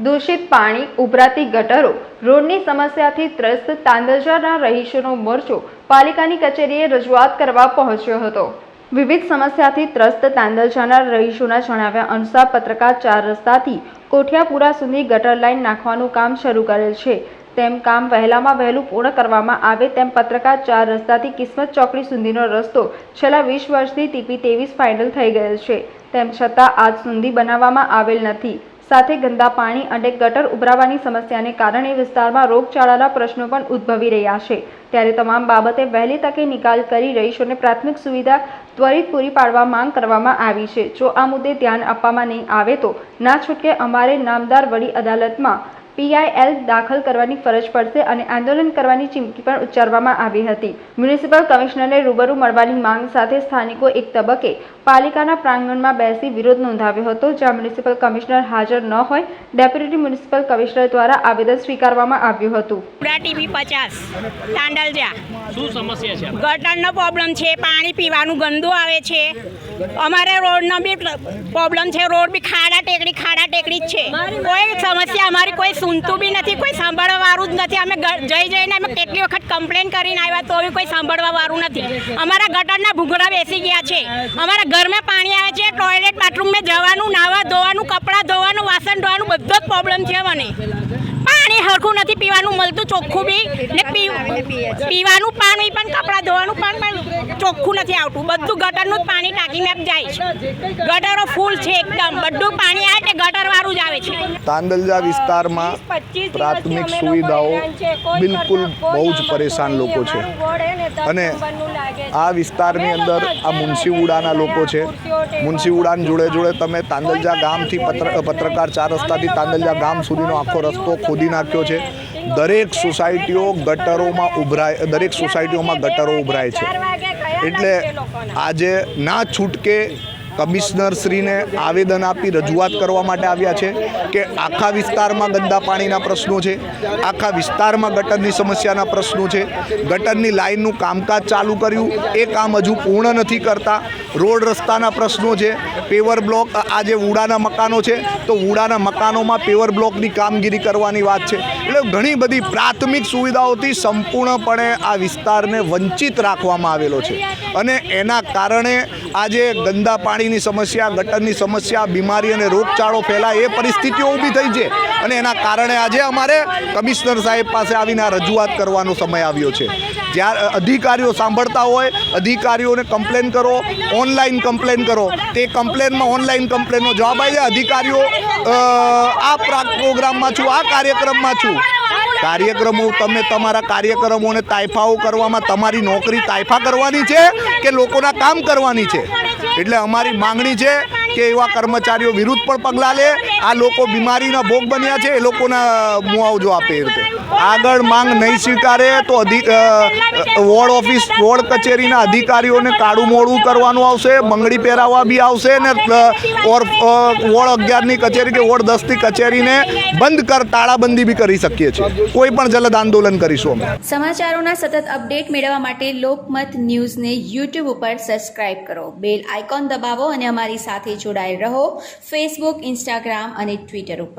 દૂષિત પાણી, ઉભરાતી ગટરો, રોડની સમસ્યાથી ત્રસ્ત તાંદલજાના રહીશોનો મોરચો પાલિકાની કચેરીએ રજૂઆત કરવા પહોંચ્યો હતો. વિવિધ સમસ્યાથી ત્રસ્ત તાંદલજાના રહીશોના જણાવ્યા અનુસાર પત્રકાર ચાર રસ્તાથી કોઠિયાપુરા સુધી ગટર લાઇન નાખવાનું કામ શરૂ કરેલ છે. તેમ કામ વહેલામાં વહેલું પૂર્ણ કરવામાં આવે તેમ પત્રકાર ચાર રસ્તાથી કિસ્મત ચોકડી સુધીનો રસ્તો છેલ્લા વીસ વર્ષથી ટીપી તેવીસ ફાઇનલ થઈ ગયેલ છે. તેમ છતાં આજ સુધી બનાવવામાં આવેલ નથી. સાથે ગંદા પાણી અને ગટર ઉભરાવાની સમસ્યાને કારણે વિસ્તારમાં રોગચાળાના પ્રશ્નો પણ ઉદ્ભવી રહ્યા છે. ત્યારે તમામ બાબતે વહેલી તકે નિકાલ કરી રહીશોને પ્રાથમિક સુવિધા ત્વરિત પૂરી પાડવા માંગ કરવામાં આવી છે. જો આ મુદ્દે ધ્યાન આપવામાં નહીં આવે તો, ના છૂટકે અમારે નામદાર વડી અદાલતમાં પીઆઈએલ દાખલ કરવાની ફરજ પડશે અને આંદોલન કરવાની ચીમકી પણ ઉચ્ચારવામાં આવી હતી. મ્યુનિસિપલ કમિશનરને રૂબરૂ મળવાની માંગ સાથે સ્થાનિકો એક તબક્કે પાલિકાના પ્રાંગણમાં બેસી વિરોધ નોંધાવ્યો હતો, જ્યાં મ્યુનિસિપલ કમિશનર હાજર ન હોય, ડેપ્યુટી મ્યુનિસિપલ કમિશનર દ્વારા આવેદન સ્વીકારવામાં આવ્યું હતું. ટીવી પચાસ ગટરનો પ્રોબ્લેમ છે, પાણી પીવાનું ગંદુ આવે છે. અમારે રોડનો બી પ્રોબ્લેમ છે, રોડ બી ખાડા ટેકડી ખાડા ટેકડી જ છે. કોઈ સમસ્યા, અમારી કોઈ સુનતું બી નથી, કોઈ સાંભળવા વાળું જ નથી. અમે જઈ જઈને અમે કેટલી વખત કમ્પ્લેન કરીને આવ્યા તો બી કોઈ સાંભળવા વાળું નથી. અમારા ગટરના ભૂંગળા બેસી ગયા છે. અમારા ઘરમાં પાણી આવે છે ટોયલેટ બાથરૂમમાં જવાનું, નાવા ધોવાનું, કપડાં ધોવાનું, વાસણ ધોવાનું, બધો જ પ્રોબ્લેમ છે મને પાણી હરખું નથી, પીવાનું મળતું ચોખ્ખું બી. ને પીવાનું પાણી પણ, કપડાં ધોવાનું પણ ચોખ્ખું નથી આવતું. બધું ગટરનું જ પાણી ટાંકીને જાય છે. ગટરો ફૂલ છે એકદમ. બધું પાણી આવે તે ગટર તાંદલજા વિસ્તારમાં પ્રાથમિક સુવિધાઓ બિલકુલ બહુ જ પરેશાન લોકો છે. અને આ વિસ્તારની અંદર આ મુનશીવુડાના લોકો છે. મુનશીવુડાની જોડે જોડે તમે તાંદલજા ગામથી પત્ર પત્રકાર ચાર રસ્તાથી તાંદલજા ગામ સુધીનો આખો રસ્તો ખોદી નાખ્યો છે. દરેક સોસાયટીઓ ગટરોમાં ઉભરાય દરેક સોસાયટીઓમાં ગટરો ઉભરાય છે. એટલે આજે ના છૂટકે કમિશનરશ્રીને આવેદન આપી રજૂઆત કરવા માટે આવ્યા છે કે આખા વિસ્તારમાં ગંદા પાણીના પ્રશ્નો છે, આખા વિસ્તારમાં ગટરની સમસ્યાના પ્રશ્નો છે, ગટરની લાઇનનું કામકાજ ચાલુ કર્યું, એ કામ હજુ પૂર્ણ નથી કરતા, રોડ રસ્તાના પ્રશ્નો છે, પેવર બ્લોક, આ જે વુડાના મકાનો છે, તો વુડાના મકાનોમાં પેવર બ્લોકની કામગીરી કરવાની વાત છે. એટલે ઘણી બધી પ્રાથમિક સુવિધાઓથી સંપૂર્ણપણે આ વિસ્તારને વંચિત રાખવામાં આવેલો છે. અને એના કારણે આજે ગંદા પાણીની સમસ્યા, ગટરની સમસ્યા, બીમારી અને રોગચાળો ફેલાય, એ પરિસ્થિતિઓ ઊભી થઈ છે. અને એના કારણે આજે અમારે કમિશનર સાહેબ પાસે આવીને આ રજૂઆત કરવાનો સમય આવ્યો છે. જ્યારે અધિકારીઓ સાંભળતા હોય, અધિકારીઓને કમ્પ્લેન કરો, ઓનલાઈન કમ્પ્લેન કરો. તે કમ્પ્લેનમાં ઓનલાઈન કમ્પ્લેનનો જવાબ આવી જાય. અધિકારીઓ આ પ્રા- પ્રોગ્રામમાં છું, આ કાર્યક્રમમાં છું. કાર્યક્રમો તમે તમારા કાર્યક્રમોને તાઇફાઓ કરવામાં તમારી નોકરી તાઇફા કરવાની છે કે લોકોના કામ કરવાની છે? એટલે અમારી માંગણી છે કે એવા કર્મચારીઓ વિરુદ્ધ પણ પગલાં લે. આ લોકો બીમારીના ભોગ બન્યા છે, એ લોકોના મુઆવજો આપે એ રીતે. આગળ માંગ નહીં સ્વીકારે તો અધિક વોર્ડ ઓફિસ, વોર્ડ કચેરીના અધિકારીઓને કાળું મોડું કરવાનું આવશે, બંગડી પહેરાવવા બી આવશે ને વોર્ડ અગિયારની કચેરી કે વોર્ડ દસની કચેરીને બંધ કર, તાળાબંધી બી કરી શકીએ છીએ. કોઈ પણ જલદ આંદોલન કરીશું અમે. સમાચારોના સતત અપડેટ મેળવવા માટે લોકમત ન્યૂઝને યુટ્યુબ ઉપર સબસ્ક્રાઇબ કરો. બેલ આઇકોન દબાવો અને અમારી સાથે જોડાયેલ રહો. ફેસબુક ઇન્સ્ટાગ્રામ અને ટ્વિટર ઉપર.